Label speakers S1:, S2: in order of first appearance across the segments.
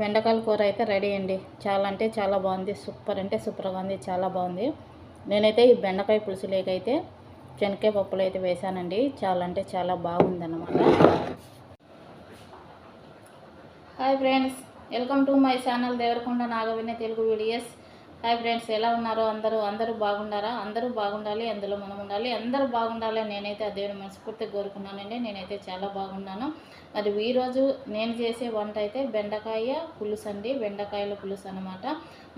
S1: బెండకాయల కూర అయితే రెడీ అండి. చాలా అంటే చాలా బాగుంది. సూపర్ అంటే సూపర్గా ఉంది. చాలా బాగుంది. నేనైతే ఈ బెండకాయ పులుసులేకైతే శనక్కాయ పప్పులు అయితే వేశానండి. చాలా అంటే చాలా బాగుందన్నమాట. Hi friends welcome to my channel Devarakonda Nagavinna Telugu videos hi friends ఎలా ఉన్నారో? అందరూ అందరూ బాగుండారా? అందరూ బాగుండాలి అందులో మనం ఉండాలి. అందరూ బాగుండాలి నేనైతే ఆ దేవుని మనస్ఫూర్తిగా కోరుకున్నానండి. నేనైతే చాలా బాగున్నాను. మరి ఈరోజు నేను చేసే వంట అయితే బెండకాయ పులుసు అండి బెండకాయల పులుసు అనమాట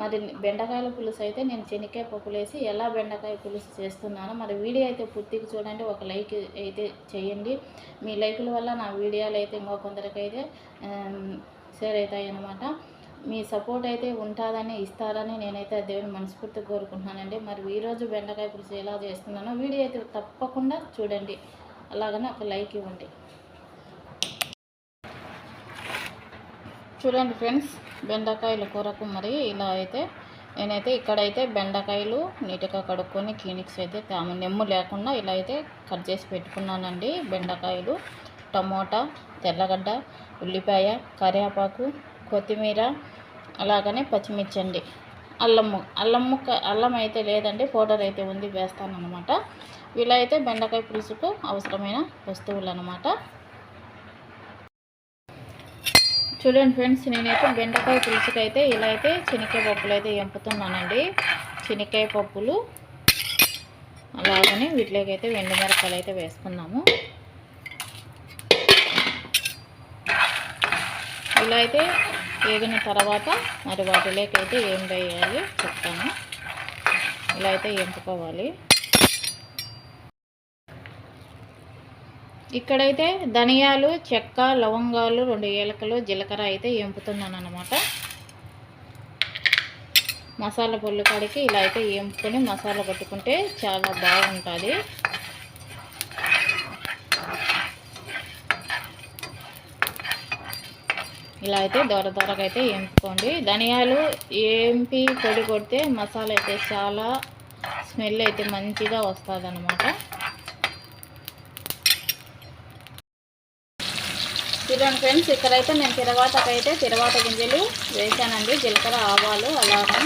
S1: మరి బెండకాయల పులుసు అయితే నేను చెనిక్కాయ పప్పులు వేసి ఎలా బెండకాయ పులుసు చేస్తున్నాను మరి వీడియో అయితే పూర్తిగా చూడండి. ఒక లైక్ అయితే చేయండి. మీ లైకుల వల్ల నా వీడియోలు అయితే ఇంకో కొందరికైతే షేర్ అవుతాయి అన్నమాట మీ సపోర్ట్ అయితే ఉంటుందని ఇస్తారని నేనైతే దేవుని మనస్ఫూర్తిగా కోరుకుంటున్నానండి. మరి ఈరోజు బెండకాయ పులుసు ఎలా చేస్తున్నానో వీడియో అయితే తప్పకుండా చూడండి. అలాగనే ఒక లైక్ ఇవ్వండి. చూడండి ఫ్రెండ్స్ బెండకాయల కూరకు మరి ఇలా అయితే నేనైతే ఇక్కడైతే బెండకాయలు నీట్గా కడుక్కొని క్లినిక్స్ అయితే తాము నెమ్ము లేకుండా ఇలా అయితే కట్ చేసి పెట్టుకున్నానండి బెండకాయలు టమోటా తెల్లగడ్డ ఉల్లిపాయ కరివేపాకు కొత్తిమీర అలాగనే పచ్చిమిర్చి అండి అల్లము అల్లం ముక్క అల్లం అయితే లేదండి పౌడర్ అయితే ఉంది వేస్తాను అనమాట ఇలా అయితే బెండకాయ పులుసుకు అవసరమైన వస్తువులు అనమాట చూడండి ఫ్రెండ్స్ నేనైతే బెండకాయ పులుసుకి అయితే ఇలా అయితే శనక్కాయ పప్పులు అయితే ఎంపుతున్నానండి. శనక్కాయ పప్పులు అలాగని వీటిలోకి అయితే మిరపకాయలు అయితే వేసుకున్నాము. ఇలా అయితే వేగిన తర్వాత మరి వాటిలోకి అయితే ఏం వేయాలి చెప్తాను. ఇలా అయితే ఎంపుకోవాలి. ఇక్కడైతే ధనియాలు చెక్క లవంగాలు రెండు ఏలకలు జీలకర్ర అయితే ఎంపుతున్నాను అనమాట మసాలా పొల్లు కాడికి ఇలా అయితే ఎంపుకొని మసాలా పట్టుకుంటే చాలా బాగుంటుంది. ఇలా అయితే దొర దొరగా అయితే ఎంపుకోండి. ధనియాలు ఏంపి పొడి కొడితే మసాలా అయితే చాలా స్మెల్ అయితే మంచిగా వస్తుంది అనమాట చూడండి ఫ్రెండ్స్ ఇక్కడైతే నేను తిరవాతకైతే తిరవాత గింజలు వేసానండి. జీలకర్ర ఆవాలు అలాగే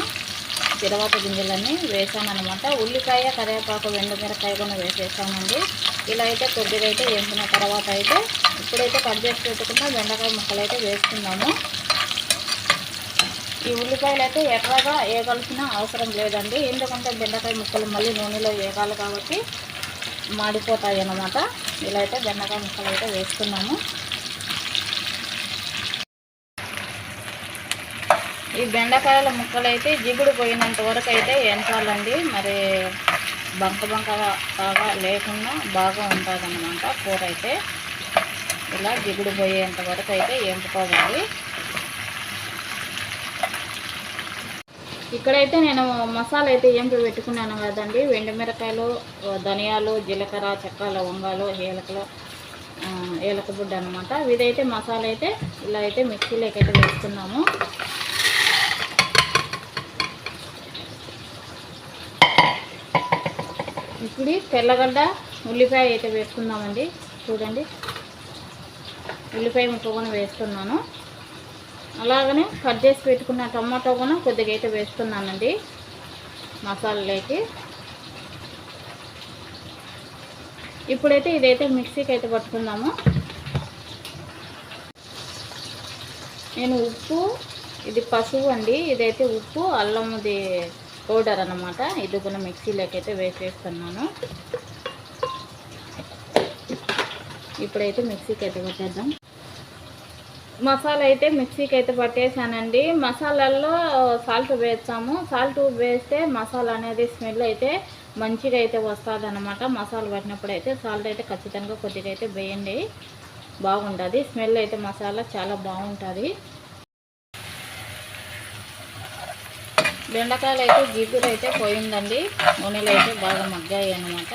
S1: తిరవాత గింజలన్నీ వేసామన్నమాట. ఉల్లిపాయ కరివేపాకు మిరకాయ కూడా వేసేసామండి. ఇలా అయితే కొద్దిగా అయితే వేసిన తర్వాత అయితే ఇప్పుడైతే కట్ చేసి పెట్టుకున్న బెండకాయ ముక్కలు అయితే వేసుకున్నాము ఈ ఉల్లిపాయలు అయితే ఎర్రగా వేయగలిసిన అవసరం లేదండి. ఎందుకంటే బెండకాయ ముక్కలు మళ్ళీ నూనెలో వేగాలి కాబట్టి మాడిపోతాయి అన్నమాట. ఇలా అయితే బెండకాయ ముక్కలు అయితే వేసుకున్నాము. ఈ బెండకాయల ముక్కలు అయితే జిగుడు పోయినంత వరకు అయితే ఎంచాలండి. మరి బంక బంక బాగా లేకుండా బాగా ఉంటుంది అన్నమాట కూర అయితే ఇలా జిగుడు పోయేంత వరకు అయితే ఎంపుకోవాలి ఇక్కడైతే నేను మసాలా అయితే ఏంపి పెట్టుకున్నాను కదండి. మిరకాయలు ధనియాలు జీలకర్ర చెక్క లవంగాలు ఏలకలు ఏలక బుడ్డ అనమాట ఇదైతే మసాలా అయితే ఇలా అయితే మిక్సీలోకి అయితే వేసుకున్నాము. ఇప్పుడు తెల్లగడ్డ ఉల్లిపాయ అయితే వేసుకుందామండి. చూడండి. ఉల్లిపాయ ముక్క కూడా వేస్తున్నాను. అలాగనే కట్ చేసి పెట్టుకున్న టమాటో కూడా కొద్దిగా అయితే వేస్తున్నానండి మసాలాలోకి. ఇప్పుడైతే ఇదైతే మిక్సీకి అయితే పట్టుకుందాము. నేను ఉప్పు ఇది పసుపు అండి ఇదైతే ఉప్పు అల్లంది పౌడర్ అనమాట ఇది కూడా మిక్సీలోకి అయితే వేసేస్తున్నాను. ఇప్పుడైతే మిక్సీకి అయితే పట్టేద్దాం. మసాలా అయితే మిక్సీకి అయితే పట్టేసానండి మసాలాల్లో సాల్ట్ వేస్తాము. సాల్ట్ వేస్తే మసాలా అనేది స్మెల్ అయితే మంచిగా అయితే వస్తుంది అనమాట మసాలా పట్టినప్పుడు అయితే సాల్ట్ అయితే ఖచ్చితంగా కొద్దిగా అయితే వేయండి. బాగుంటుంది. స్మెల్ అయితే మసాలా చాలా బాగుంటుంది. బెండకాయలు అయితే జిగురు అయితే పోయిందండి. నూనెలు అయితే బాగా మగ్గాయి అనమాట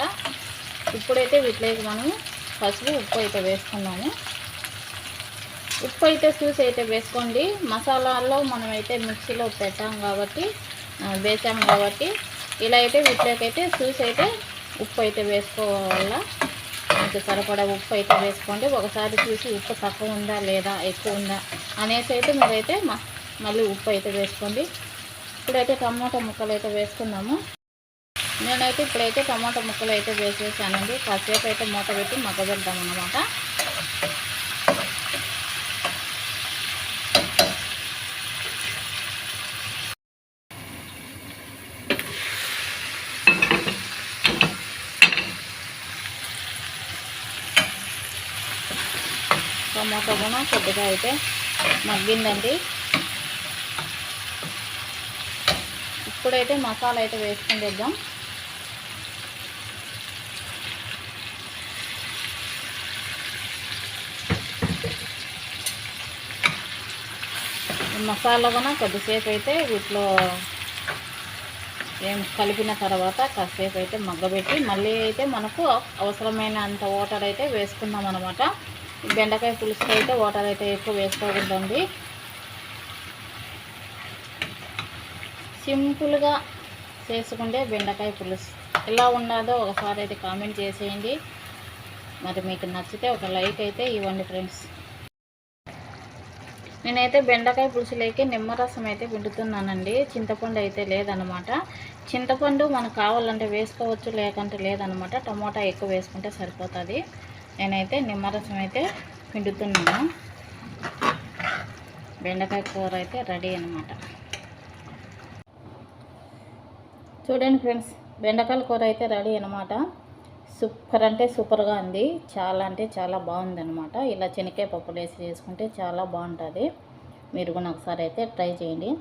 S1: ఇప్పుడైతే వీటిలోకి మనం పసుపు ఉప్పు అయితే వేసుకున్నాము. ఉప్పు అయితే చూసి అయితే వేసుకోండి. మసాలాల్లో మనం అయితే మిక్సీలో పెట్టాం కాబట్టి వేసాం కాబట్టి ఇలా అయితే వీటిలోకైతే చూసి అయితే ఉప్పు అయితే వేసుకోవాలా. మీకు సరిపడా ఉప్పు అయితే వేసుకోండి. ఒకసారి చూసి ఉప్పు తక్కువ ఉందా లేదా ఎక్కువ ఉందా అనేసి అయితే మీరైతే మ- మళ్ళీ ఉప్పు అయితే వేసుకోండి. ఇప్పుడైతే టమాటా ముక్కలు అయితే వేసుకుందాము. నేనైతే ఇప్పుడైతే టమాటా ముక్కలు అయితే వేసేసానండి. కాసేపు అయితే మూత పెట్టి మగ్గబెడతాం అన్నమాట. టమాటా కూడా కొద్దిగా అయితే మగ్గిందండి. ఇప్పుడైతే మసాలా అయితే వేసుకుని తెద్దాం మసాలా కూడా కొద్దిసేపు అయితే వీటిలో ఏం కలిపిన తర్వాత కాసేపు అయితే మగ్గబెట్టి మళ్ళీ అయితే మనకు అవసరమైన అంత వాటర్ అయితే వేసుకుందాం అనమాట బెండకాయ పులుసుకు అయితే వాటర్ అయితే ఎక్కువ వేసుకోకూడదండి. సింపుల్గా చేసుకుంటే బెండకాయ పులుసు. ఎలా ఉన్నాదో ఒకసారి అయితే కామెంట్ చేసేయండి. మరి మీకు నచ్చితే ఒక లైక్ అయితే ఇవ్వండి ఫ్రెండ్స్. నేనైతే బెండకాయ పులుసులోకి నిమ్మరసం అయితే పిండుతున్నానండి. చింతపండు అయితే లేదనమాట. చింతపండు మనకు కావాలంటే వేసుకోవచ్చు లేకంటే లేదనమాట. టమోటా ఎక్కువ వేసుకుంటే సరిపోతుంది. నేనైతే నిమ్మరసం అయితే పిండుతున్నాను. బెండకాయ కూర అయితే రెడీ అనమాట. చూడండి ఫ్రెండ్స్ బెండకాయల కూర అయితే రెడీ అనమాట సూపర్ అంటే సూపర్గా ఉంది. చాలా అంటే చాలా బాగుంది అనమాట ఇలా చెనక్కాయ పప్పులు వేసి చేసుకుంటే చాలా బాగుంటుంది. మీరు కూడా ఒకసారి అయితే ట్రై చేయండి.